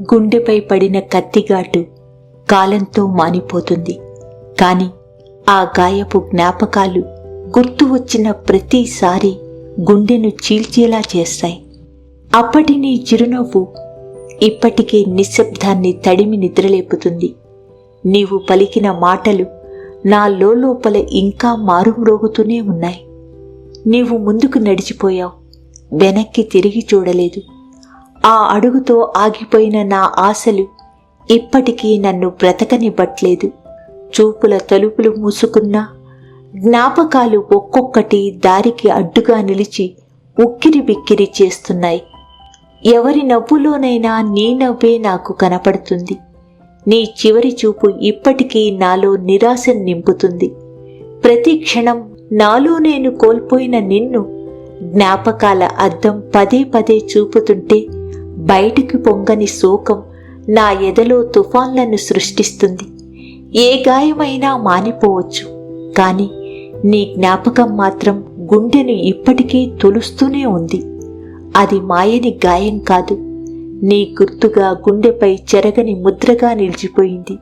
గుండెపై పడిన కత్తిగాటు కాలంతో మానిపోతుంది. కాని ఆ గాయపు జ్ఞాపకాలు గుర్తు వచ్చిన ప్రతిసారి గుండెను చీల్చేలా చేస్తాయి. అప్పటి నీ చిరునవ్వు ఇప్పటికే నిశ్శబ్దాన్ని తడిమి నిద్రలేపుతుంది. నీవు పలికిన మాటలు నా లోపల ఇంకా మారుమ్రోగుతూనే ఉన్నాయి. నీవు ముందుకు నడిచిపోయావు. వెనక్కి తిరిగి చూడలేదు. ఆ అడుగుతో ఆగిపోయిన నా ఆశలు ఇప్పటికీ నన్ను బ్రతకనివ్వట్లేదు. చూపుల తలుపులు మూసుకున్నా జ్ఞాపకాలు ఒక్కొక్కటి దారికి అడ్డుగా నిలిచి ఉక్కిరి బిక్కిరి చేస్తున్నాయి. ఎవరి నవ్వులోనైనా నీ నవ్వే నాకు కనపడుతుంది. నీ చివరి చూపు ఇప్పటికీ నాలో నిరాశను నింపుతుంది. ప్రతి క్షణం నాలో నేను కోల్పోయిన నిన్ను జ్ఞాపకాల అద్దం పదే పదే చూపుతుంటే బయటికి పొంగని శోకం నా ఎదలో తుఫాన్లను సృష్టిస్తుంది. ఏ గాయమైనా మానిపోవచ్చు. కానీ నీ జ్ఞాపకం మాత్రం గుండెను ఇప్పటికీ తొలుస్తూనే ఉంది. అది మాయని గాయం కాదు. నీ గుర్తుగా గుండెపై చెరగని ముద్రగా నిలిచిపోయింది.